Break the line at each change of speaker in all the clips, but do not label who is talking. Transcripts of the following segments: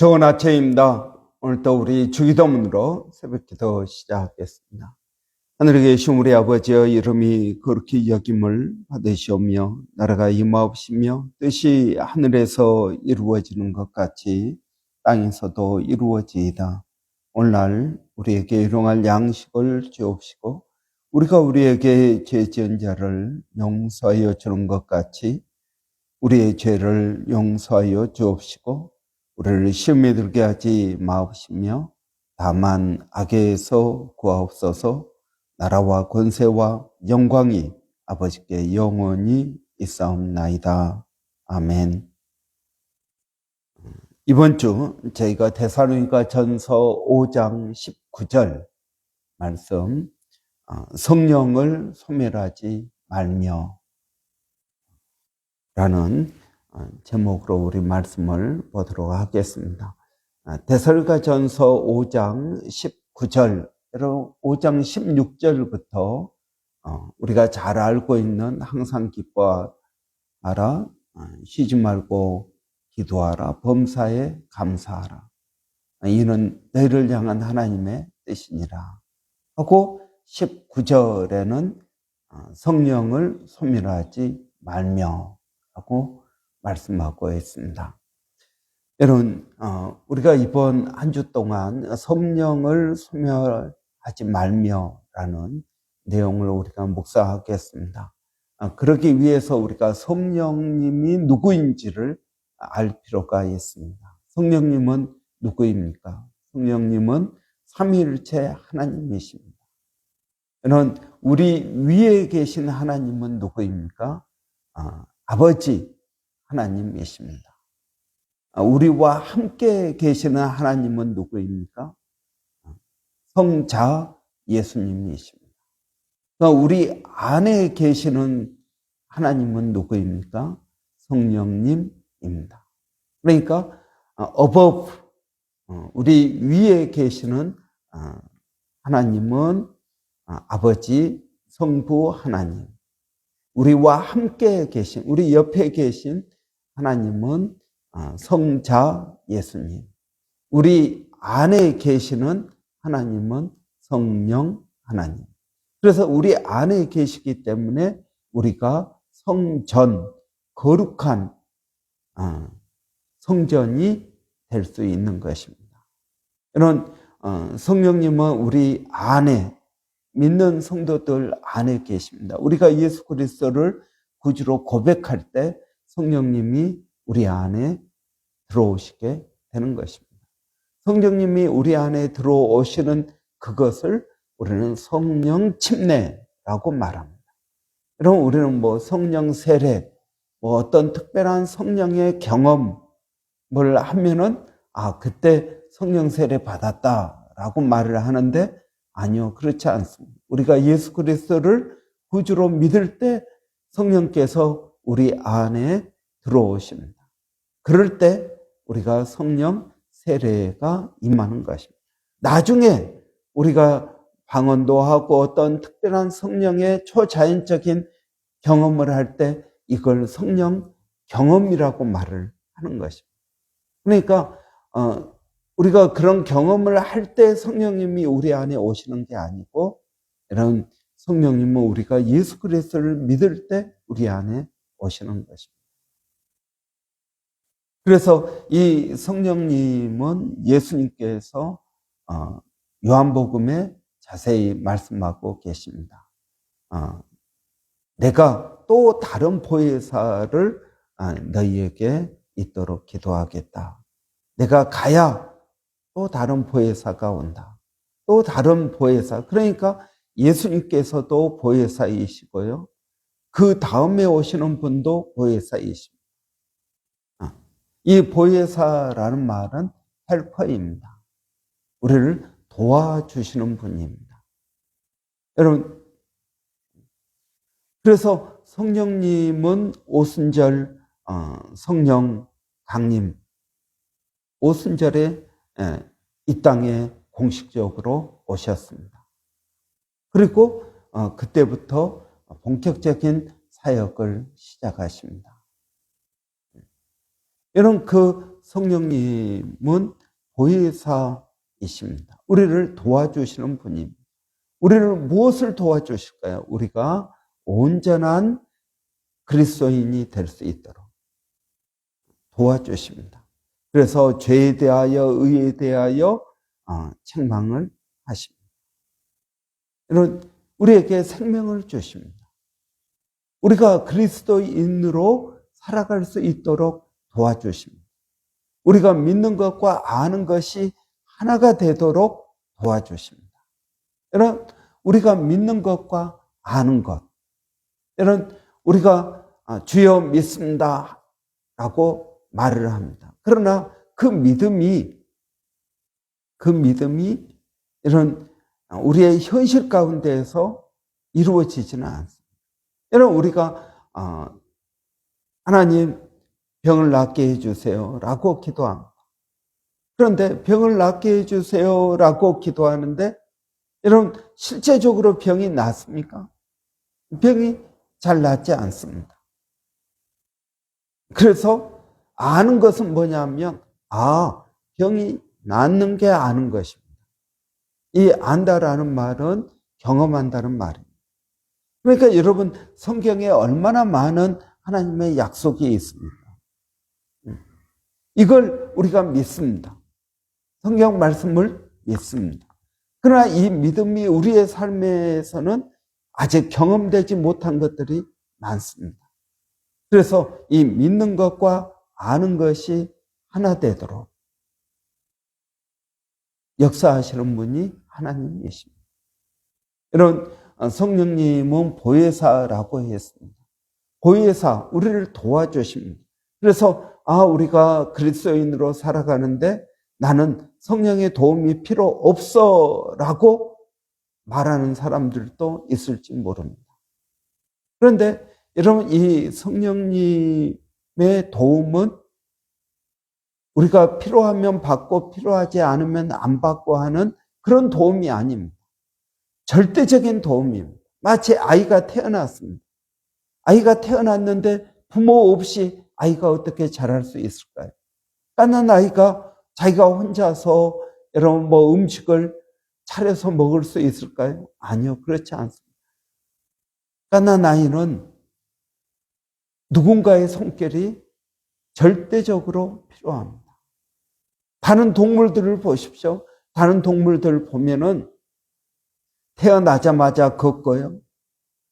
좋은 아침입니다. 오늘도 우리 주기도문으로 새벽기도 시작하겠습니다. 하늘에 계신 우리 아버지여 이름이 그렇게 여김을 받으시오며 나라가 임하옵시며 뜻이 하늘에서 이루어지는 것 같이 땅에서도 이루어지이다. 오늘날 우리에게 일용할 양식을 주옵시고 우리가 우리에게 죄 지은 자를 용서하여 주는 것 같이 우리의 죄를 용서하여 주옵시고 우리를 시험에 들게 하지 마옵시며 다만 악에서 구하옵소서 나라와 권세와 영광이 아버지께 영원히 있사옵나이다. 아멘. 이번 주 저희가 대사로니가 전서 5장 19절 말씀 어, 성령을 소멸하지 말며 라는 어, 제목으로 우리 말씀을 보도록 하겠습니다. 대설가 전서 5장 19절, 5장 16절부터 어, 우리가 잘 알고 있는 항상 기뻐하라, 어, 쉬지 말고 기도하라, 범사에 감사하라. 이는 너희를 향한 하나님의 뜻이니라. 하고 19절에는 성령을 소멸하지 말며 하고 말씀하고 있습니다. 여러분, 어, 우리가 이번 한 주 동안 성령을 소멸하지 말며라는 내용을 우리가 묵상하겠습니다. 어, 그러기 위해서 우리가 성령님이 누구인지를 알 필요가 있습니다. 성령님은 누구입니까? 성령님은 삼위일체 하나님이십니다. 여러분, 우리 위에 계신 하나님은 누구입니까? 어, 아버지 하나님이십니다. 아, 우리와 함께 계시는 하나님은 누구입니까? 성자 예수님이십니다. 그러니까 우리 안에 계시는 하나님은 누구입니까? 성령님입니다. 그러니까 above 어, 우리 위에 계시는 어, 하나님은 어, 아버지 성부 하나님. 우리와 함께 계신 우리 옆에 계신 하나님은 아, 성자 예수님. 우리 안에 계시는 하나님은 성령 하나님. 그래서 우리 안에 계시기 때문에 우리가 성전, 거룩한 아, 성전이 될 수 있는 것입니다. 이런 어, 성령님은 우리 안에 믿는 성도들 안에 계십니다. 우리가 예수 그리스도를 구주로 고백할 때 성령님이 우리 안에 들어오시게 되는 것입니다. 성령님이 우리 안에 들어오시는 그것을 우리는 성령 침례라고 말합니다. 여러분, 우리는 뭐 성령 세례, 뭐 어떤 특별한 성령의 경험을 하면은, 아, 그때 성령 세례 받았다라고 말을 하는데, 아니요, 그렇지 않습니다. 우리가 예수 그리스도를 구주로 믿을 때 성령께서 우리 안에 들어오십니다. 그럴 때 우리가 성령 세례가 임하는 것입니다. 나중에 우리가 방언도 하고 어떤 특별한 성령의 초자연적인 경험을 할 때 이걸 성령 경험이라고 말을 하는 것입니다. 그러니까 어, 우리가 그런 경험을 할 때 성령님이 우리 안에 오시는 게 아니고 이런 성령님은 우리가 예수 그리스도를 믿을 때 우리 안에 오시는 것입니다. 그래서 이 성령님은 예수님께서 어, 요한복음에 자세히 말씀하고 계십니다. 어, 내가 또 다른 보혜사를 아, 너희에게 있도록 기도하겠다. 내가 가야 또 다른 보혜사가 온다. 또 다른 보혜사. 그러니까 예수님께서도 보혜사이시고요. 그 다음에 오시는 분도 보혜사이십니다. 이 보혜사라는 말은 헬퍼입니다. 우리를 도와주시는 분입니다. 여러분, 그래서 성령님은 오순절 어, 성령 강림 오순절에 이 땅에 공식적으로 오셨습니다. 그리고 어, 그때부터 본격적인 사역을 시작하십니다. 이런 그 성령님은 보혜사이십니다. 우리를 도와주시는 분입니다. 우리를 무엇을 도와주실까요? 우리가 온전한 그리스도인이 될 수 있도록 도와주십니다. 그래서 죄에 대하여 의에 대하여 어, 책망을 하십니다. 이런 우리에게 생명을 주십니다. 우리가 그리스도인으로 살아갈 수 있도록 도와주십니다. 우리가 믿는 것과 아는 것이 하나가 되도록 도와주십니다. 이런 우리가 믿는 것과 아는 것, 이런 우리가 아, 주여 믿습니다 라고 말을 합니다. 그러나 그 믿음이 그 믿음이 이런 우리의 현실 가운데에서 이루어지지는 않습니다. 여러분 우리가 어, 하나님 병을 낫게 해주세요 라고 기도합니다. 그런데 병을 낫게 해주세요 라고 기도하는데 여러분 실제적으로 병이 낫습니까? 병이 잘 낫지 않습니다. 그래서 아는 것은 뭐냐면 아 병이 낫는 게 아는 것입니다. 이 안다라는 말은 경험한다는 말입니다. 그러니까 여러분 성경에 얼마나 많은 하나님의 약속이 있습니까? 이걸 우리가 믿습니다. 성경 말씀을 믿습니다. 그러나 이 믿음이 우리의 삶에서는 아직 경험되지 못한 것들이 많습니다. 그래서 이 믿는 것과 아는 것이 하나 되도록 역사하시는 분이 하나님이십니다. 이런 성령님은 보혜사라고 했습니다. 보혜사, 우리를 도와주십니다. 그래서 아 우리가 그리스도인으로 살아가는데 나는 성령의 도움이 필요 없어라고 말하는 사람들도 있을지 모릅니다. 그런데 여러분 이 성령님의 도움은 우리가 필요하면 받고 필요하지 않으면 안 받고 하는 그런 도움이 아닙니다. 절대적인 도움입니다. 마치 아이가 태어났습니다. 아이가 태어났는데 부모 없이 아이가 어떻게 자랄 수 있을까요? 까난 아이가 자기가 혼자서 여러분 뭐 음식을 차려서 먹을 수 있을까요? 아니요, 그렇지 않습니다. 까난 아이는 누군가의 손길이 절대적으로 필요합니다. 다른 동물들을 보십시오. 다른 동물들 보면은 태어나자마자 걷고요.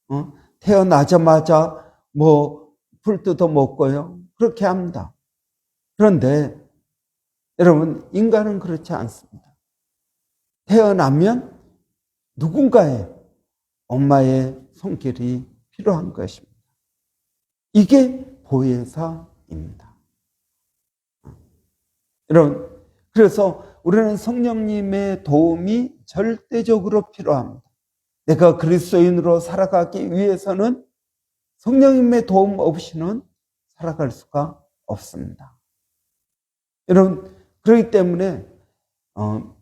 어? 태어나자마자 뭐 풀 뜯어 먹고요. 그렇게 합니다. 그런데 여러분 인간은 그렇지 않습니다. 태어나면 누군가의 엄마의 손길이 필요한 것입니다. 이게 보혜사입니다. 여러분, 그래서 우리는 성령님의 도움이 절대적으로 필요합니다. 내가 그리스도인으로 살아가기 위해서는 성령님의 도움 없이는 살아갈 수가 없습니다. 여러분, 그렇기 때문에, 어,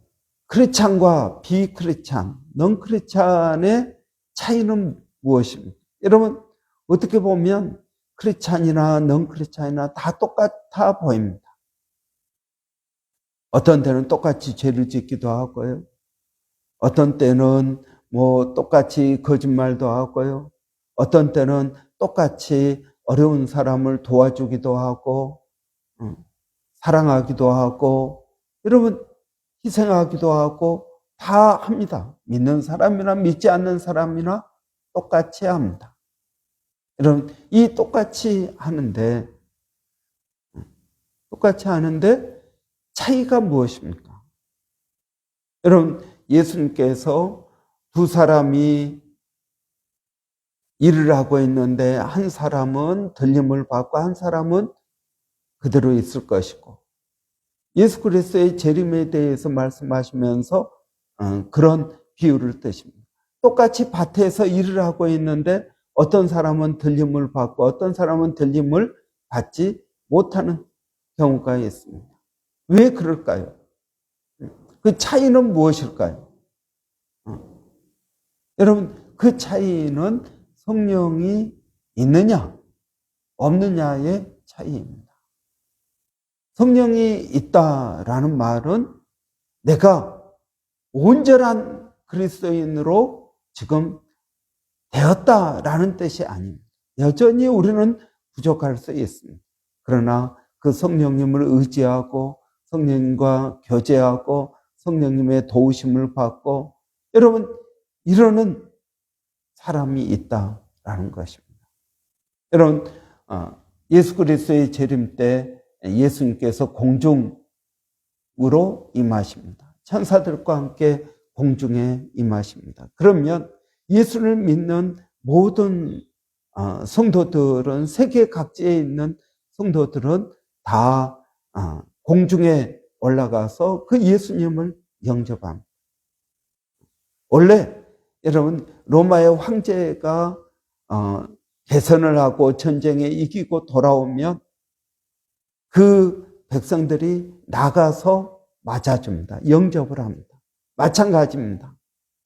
크리찬과 비크리찬, 넌크리찬의 차이는 무엇입니까? 여러분, 어떻게 보면 크리찬이나 넌크리찬이나 다 똑같아 보입니다. 어떤 때는 똑같이 죄를 짓기도 하고요. 어떤 때는 뭐 똑같이 거짓말도 하고요. 어떤 때는 똑같이 어려운 사람을 도와주기도 하고, 사랑하기도 하고, 여러분, 희생하기도 하고, 다 합니다. 믿는 사람이나 믿지 않는 사람이나 똑같이 합니다. 여러분, 이 똑같이 하는데, 똑같이 하는데, 차이가 무엇입니까? 여러분, 예수님께서 두 사람이 일을 하고 있는데 한 사람은 들림을 받고 한 사람은 그대로 있을 것이고 예수 그리스도의 재림에 대해서 말씀하시면서 어, 그런 비유를 뜨십니다. 똑같이 밭에서 일을 하고 있는데 어떤 사람은 들림을 받고 어떤 사람은 들림을 받지 못하는 경우가 있습니다. 왜 그럴까요? 그 차이는 무엇일까요? 어. 여러분, 그 차이는 성령이 있느냐, 없느냐의 차이입니다. 성령이 있다라는 말은 내가 온전한 그리스도인으로 지금 되었다라는 뜻이 아닙니다. 여전히 우리는 부족할 수 있습니다. 그러나 그 성령님을 의지하고 성령님과 교제하고 성령님의 도우심을 받고 여러분 이러는 사람이 있다라는 것입니다. 여러분 어, 예수 그리스도의 재림 때 예수님께서 공중으로 임하십니다. 천사들과 함께 공중에 임하십니다. 그러면 예수를 믿는 모든 어, 성도들은 세계 각지에 있는 성도들은 다 어, 공중에 올라가서 그 예수님을 영접합니다. 원래 여러분 로마의 황제가 어, 개선을 하고 전쟁에 이기고 돌아오면 그 백성들이 나가서 맞아줍니다. 영접을 합니다. 마찬가지입니다.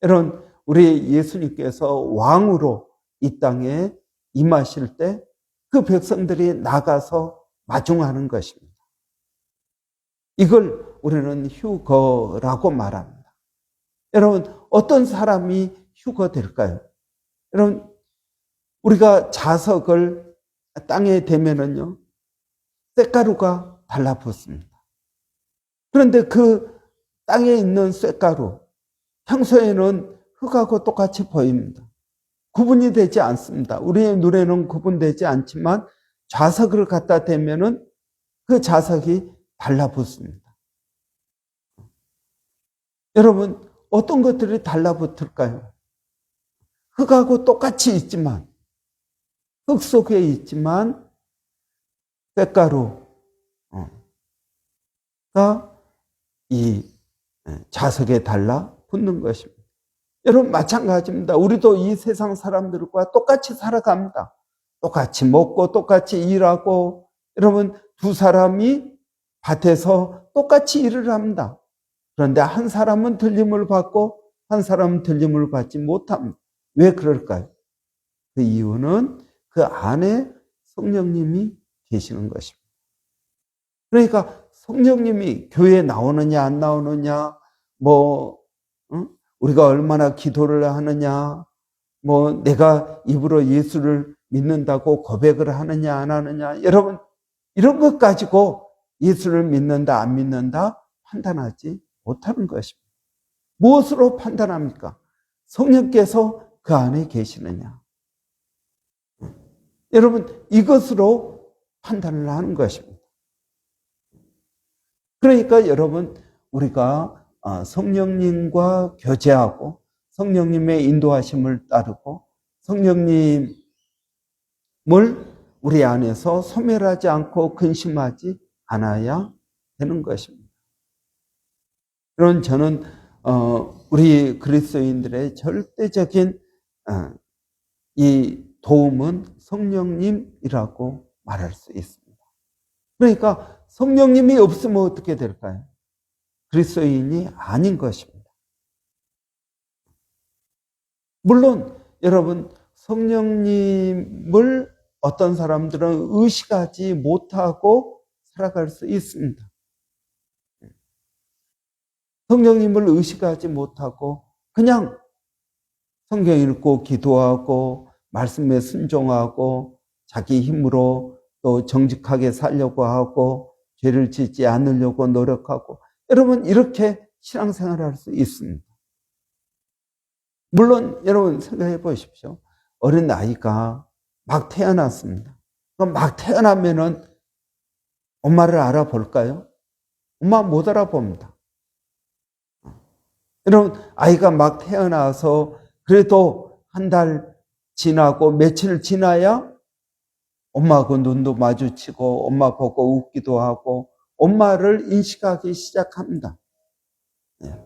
여러분 우리 예수님께서 왕으로 이 땅에 임하실 때 그 백성들이 나가서 마중하는 것입니다. 이걸 우리는 휴거라고 말합니다. 여러분, 어떤 사람이 휴거 될까요? 여러분, 우리가 자석을 땅에 대면은요, 쇳가루가 달라붙습니다. 그런데 그 땅에 있는 쇳가루, 평소에는 흙하고 똑같이 보입니다. 구분이 되지 않습니다. 우리의 눈에는 구분되지 않지만 자석을 갖다 대면은 그 자석이 달라붙습니다. 여러분, 어떤 것들이 달라붙을까요? 흙하고 똑같이 있지만, 흙 속에 있지만, 쇳가루가 이 자석에 달라 붙는 것입니다. 여러분, 마찬가지입니다. 우리도 이 세상 사람들과 똑같이 살아갑니다. 똑같이 먹고, 똑같이 일하고, 여러분, 두 사람이 밭에서 똑같이 일을 합니다. 그런데 한 사람은 들림을 받고 한 사람은 들림을 받지 못합니다. 왜 그럴까요? 그 이유는 그 안에 성령님이 계시는 것입니다. 그러니까 성령님이 교회에 나오느냐 안 나오느냐 뭐 응? 우리가 얼마나 기도를 하느냐 뭐 내가 입으로 예수를 믿는다고 고백을 하느냐 안 하느냐 여러분 이런 것 가지고 예수를 믿는다 안 믿는다 판단하지 못하는 것입니다. 무엇으로 판단합니까? 성령께서 그 안에 계시느냐. 여러분 이것으로 판단을 하는 것입니다. 그러니까 여러분 우리가 어, 성령님과 교제하고 성령님의 인도하심을 따르고 성령님을 우리 안에서 소멸하지 않고 근심하지 않아야 되는 것입니다. 그런 저는 어, 우리 그리스도인들의 절대적인 어, 이 도움은 성령님이라고 말할 수 있습니다. 그러니까 성령님이 없으면 어떻게 될까요? 그리스도인이 아닌 것입니다. 물론 여러분 성령님을 어떤 사람들은 의식하지 못하고 살아갈 수 있습니다. 성령님을 의식하지 못하고 그냥 성경 읽고 기도하고 말씀에 순종하고 자기 힘으로 또 정직하게 살려고 하고 죄를 짓지 않으려고 노력하고 여러분 이렇게 신앙생활을 할 수 있습니다. 물론 여러분 생각해 보십시오. 어린 아이가 막 태어났습니다. 그럼 막 태어나면은 엄마를 알아볼까요? 엄마 못 알아봅니다. 여러분 아이가 막 태어나서 그래도 한 달 지나고 며칠 지나야 엄마하고 눈도 마주치고 엄마 보고 웃기도 하고 엄마를 인식하기 시작합니다. 네.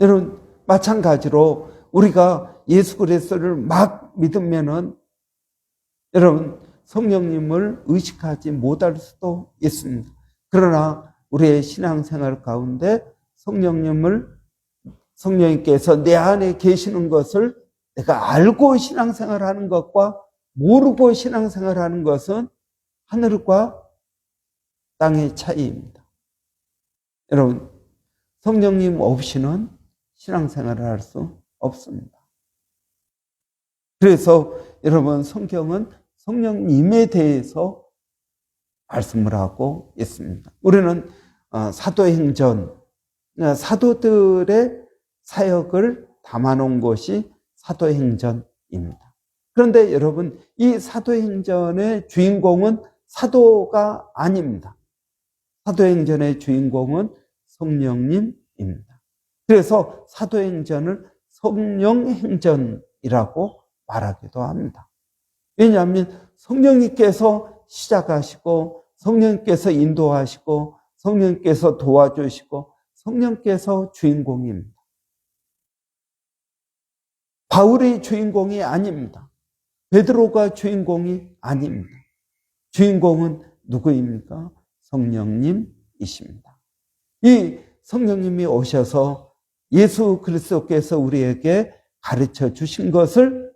여러분 마찬가지로 우리가 예수 그리스도를 막 믿으면은 여러분 성령님을 의식하지 못할 수도 있습니다. 그러나 우리의 신앙생활 가운데 성령님을 성령님께서 내 안에 계시는 것을 내가 알고 신앙생활 하는 것과 모르고 신앙생활 하는 것은 하늘과 땅의 차이입니다. 여러분, 성령님 없이는 신앙생활을 할 수 없습니다. 그래서 여러분, 성경은 성령님에 대해서 말씀을 하고 있습니다. 우리는 어, 사도행전, 어, 사도들의 사역을 담아놓은 것이 사도행전입니다. 그런데 여러분, 이 사도행전의 주인공은 사도가 아닙니다. 사도행전의 주인공은 성령님입니다. 그래서 사도행전을 성령행전이라고 말하기도 합니다. 왜냐하면 성령님께서 시작하시고 성령님께서 인도하시고 성령님께서 도와주시고 성령께서 주인공입니다. 바울이 주인공이 아닙니다. 베드로가 주인공이 아닙니다. 주인공은 누구입니까? 성령님이십니다. 이 성령님이 오셔서 예수 그리스도께서 우리에게 가르쳐 주신 것을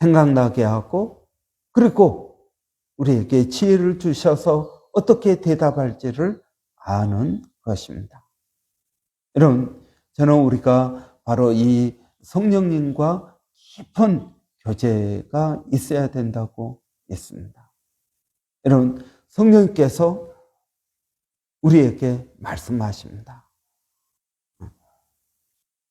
생각나게 하고 그리고 우리에게 지혜를 주셔서 어떻게 대답할지를 아는 것입니다. 여러분, 저는 우리가 바로 이 성령님과 깊은 교제가 있어야 된다고 믿습니다. 여러분, 성령님께서 우리에게 말씀하십니다.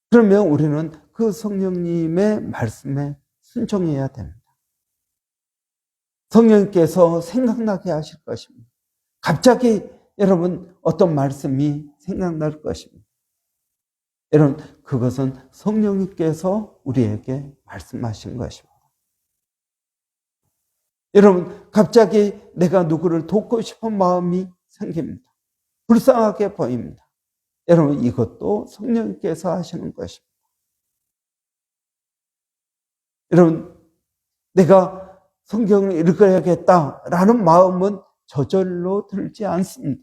그러면 우리는 그 성령님의 말씀에 순종해야 됩니다. 성령님께서 생각나게 하실 것입니다. 갑자기 여러분 어떤 말씀이 생각날 것입니다. 여러분, 그것은 성령님께서 우리에게 말씀하신 것입니다. 여러분, 갑자기 내가 누구를 돕고 싶은 마음이 생깁니다. 불쌍하게 보입니다. 여러분, 이것도 성령님께서 하시는 것입니다. 여러분, 내가 성경을 읽어야겠다라는 마음은 저절로 들지 않습니다.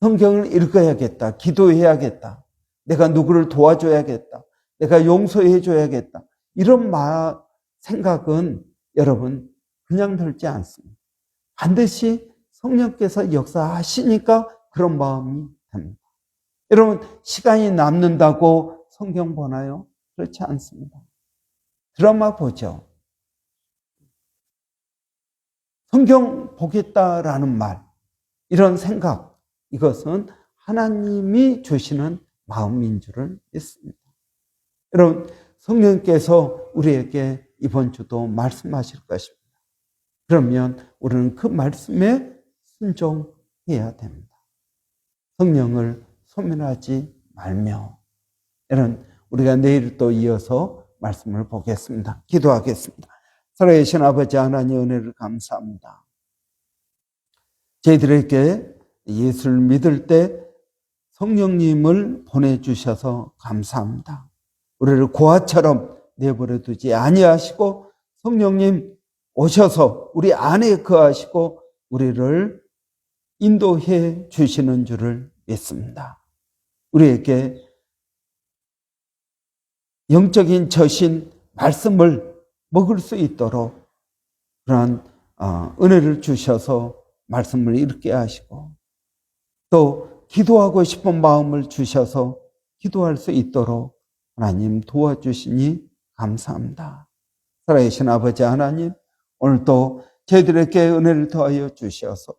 성경을 읽어야겠다. 기도해야겠다. 내가 누구를 도와줘야겠다. 내가 용서해 줘야겠다. 이런 마, 생각은 여러분 그냥 들지 않습니다. 반드시 성령께서 역사하시니까 그런 마음이 듭니다. 여러분 시간이 남는다고 성경 보나요? 그렇지 않습니다. 드라마 보죠. 성경 보겠다라는 말, 이런 생각, 이것은 하나님이 주시는 마음인 줄을 믿습니다. 여러분, 성령께서 우리에게 이번 주도 말씀하실 것입니다. 그러면 우리는 그 말씀에 순종해야 됩니다. 성령을 소멸하지 말며. 여러분, 우리가 내일 또 이어서 말씀을 보겠습니다. 기도하겠습니다. 살아계신 아버지 하나님 은혜를 감사합니다. 저희들에게 예수를 믿을 때 성령님을 보내주셔서 감사합니다. 우리를 고아처럼 내버려 두지 아니하시고 성령님 오셔서 우리 안에 거하시고 우리를 인도해 주시는 줄을 믿습니다. 우리에게 영적인 저신 말씀을 먹을 수 있도록 그러한 어, 은혜를 주셔서 말씀을 읽게 하시고 또 기도하고 싶은 마음을 주셔서 기도할 수 있도록 하나님 도와주시니 감사합니다. 살아계신 아버지 하나님, 오늘도 저희들에게 은혜를 더하여 주셔서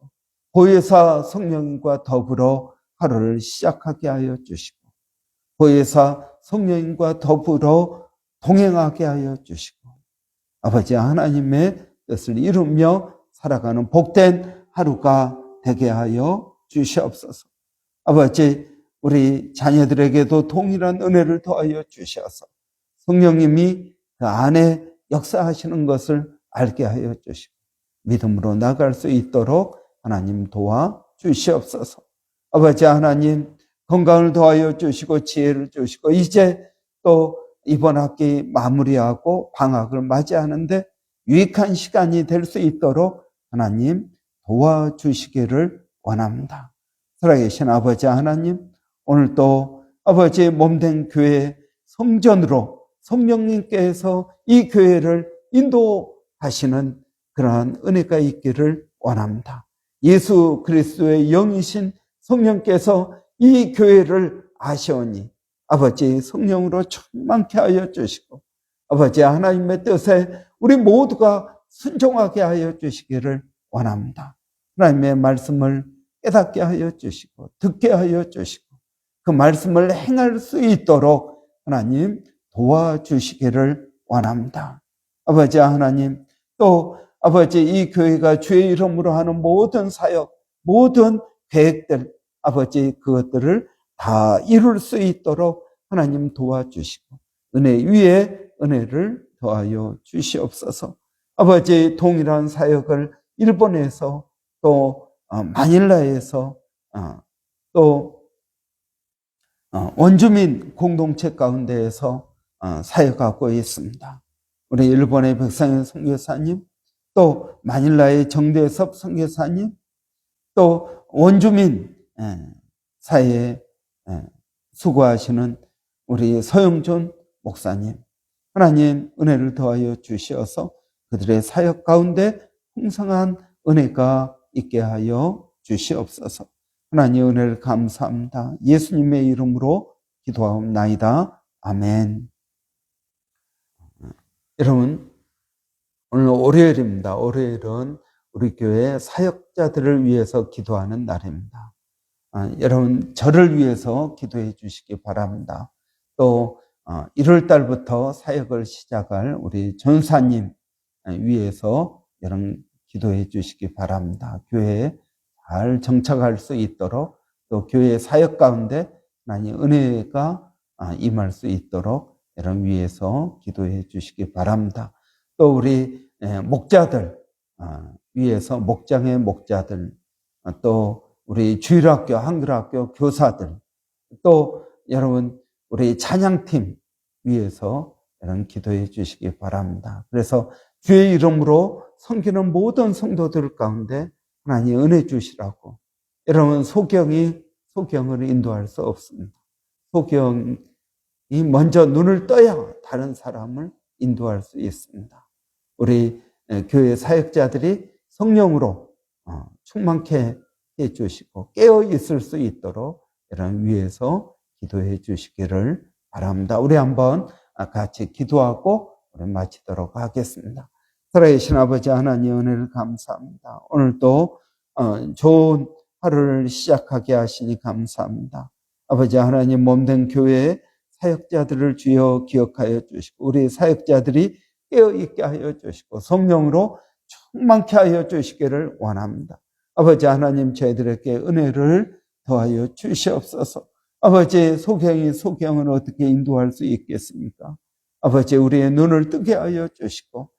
보혜사 성령과 더불어 하루를 시작하게 하여 주시고 보혜사 성령과 더불어 동행하게 하여 주시고 아버지 하나님의 뜻을 이루며 살아가는 복된 하루가 되게 하여 주시옵소서. 아버지, 우리 자녀들에게도 동일한 은혜를 더하여 주셔서 성령님이 그 안에 역사하시는 것을 알게 하여 주시고 믿음으로 나갈 수 있도록 하나님 도와 주시옵소서. 아버지 하나님 건강을 더하여 주시고 지혜를 주시고 이제 또 이번 학기 마무리하고 방학을 맞이하는데 유익한 시간이 될 수 있도록 하나님 도와주시기를 원합니다. 살아계신 아버지 하나님, 오늘 또 아버지의 몸된 교회 성전으로 성령님께서 이 교회를 인도하시는 그러한 은혜가 있기를 원합니다. 예수 그리스도의 영이신 성령께서 이 교회를 아시오니 아버지 성령으로 충만케 하여 주시고 아버지 하나님의 뜻에 우리 모두가 순종하게 하여 주시기를 원합니다. 하나님의 말씀을 깨닫게 하여 주시고 듣게 하여 주시고 그 말씀을 행할 수 있도록 하나님 도와주시기를 원합니다. 아버지 하나님 또 아버지 이 교회가 주의 이름으로 하는 모든 사역 모든 계획들 아버지 그것들을 다 이룰 수 있도록 하나님 도와주시고 은혜 위에 은혜를 더하여 주시옵소서. 아버지 동일한 사역을 일본에서 또 어, 마닐라에서 어, 또 어, 원주민 공동체 가운데에서 사역하고 있습니다. 우리 일본의 백상현 선교사님, 또 마닐라의 정대섭 선교사님, 또 원주민 사회에 수고하시는 우리 서영존 목사님, 하나님 은혜를 더하여 주시어서 그들의 사역 가운데 풍성한 은혜가 있게 하여 주시옵소서. 하나님 은혜를 감사합니다. 예수님의 이름으로 기도하옵나이다. 아멘. 여러분, 오늘 월요일입니다. 월요일은 우리 교회 사역자들을 위해서 기도하는 날입니다. 아, 여러분, 저를 위해서 기도해 주시기 바랍니다. 또, 1월 어, 달부터 사역을 시작할 우리 전사님 위해서 여러분 기도해 주시기 바랍니다. 교회에 잘 정착할 수 있도록 또 교회 사역 가운데 하나님 은혜가 아, 임할 수 있도록 여러분 위해서 기도해 주시기 바랍니다. 또 우리 목자들 아, 위해서 목장의 목자들 아, 또 우리 주일학교 한글학교 교사들 또 여러분 우리 찬양팀 위해서 여러분 기도해 주시기 바랍니다. 그래서 주의 이름으로 섬기는 모든 성도들 가운데 하나님 은혜 주시라고. 여러분 소경이 소경을 인도할 수 없습니다. 소경이 먼저 눈을 떠야 다른 사람을 인도할 수 있습니다. 우리 교회 사역자들이 성령으로 어, 충만케 해 주시고 깨어 있을 수 있도록 여러분 위해서 기도해 주시기를 바랍니다. 우리 한번 같이 기도하고 우리 마치도록 하겠습니다. 살아계신 아버지 하나님 은혜를 감사합니다. 오늘도 어, 좋은 하루를 시작하게 하시니 감사합니다. 아버지 하나님 몸된 교회의 사역자들을 주여 기억하여 주시고 우리 사역자들이 깨어있게 하여 주시고 성령으로 충만케 하여 주시기를 원합니다. 아버지 하나님 저희들에게 은혜를 더하여 주시옵소서. 아버지 소경이 소경을 어떻게 인도할 수 있겠습니까? 아버지 우리의 눈을 뜨게 하여 주시고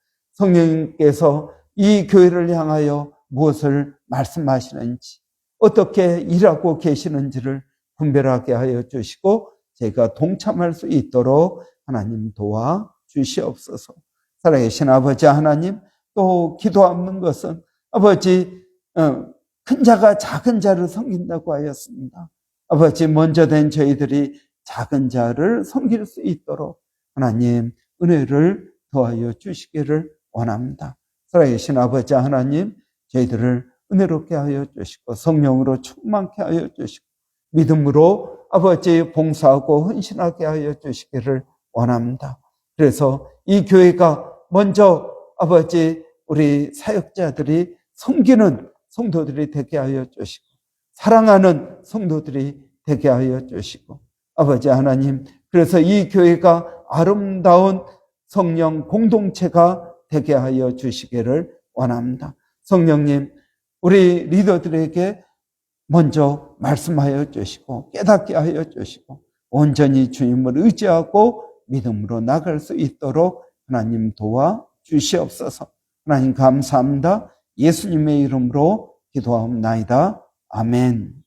성령님께서 이 교회를 향하여 무엇을 말씀하시는지 어떻게 일하고 계시는지를 분별하게 하여 주시고 제가 동참할 수 있도록 하나님 도와 주시옵소서. 살아계신 아버지 하나님 또 기도 없는 것은 아버지 어, 큰 자가 작은 자를 섬긴다고 하였습니다. 아버지 먼저 된 저희들이 작은 자를 섬길 수 있도록 하나님 은혜를 더하여 주시기를 원합니다. 살아계신 아버지 하나님 저희들을 은혜롭게 하여 주시고 성령으로 충만케 하여 주시고 믿음으로 아버지 봉사하고 헌신하게 하여 주시기를 원합니다. 그래서 이 교회가 먼저 아버지 우리 사역자들이 섬기는 성도들이 되게 하여 주시고 사랑하는 성도들이 되게 하여 주시고 아버지 하나님 그래서 이 교회가 아름다운 성령 공동체가 되게 하여 주시기를 원합니다. 성령님 우리 리더들에게 먼저 말씀하여 주시고 깨닫게 하여 주시고 온전히 주님을 의지하고 믿음으로 나갈 수 있도록 하나님 도와 주시옵소서. 하나님 감사합니다. 예수님의 이름으로 기도하옵나이다. 아멘.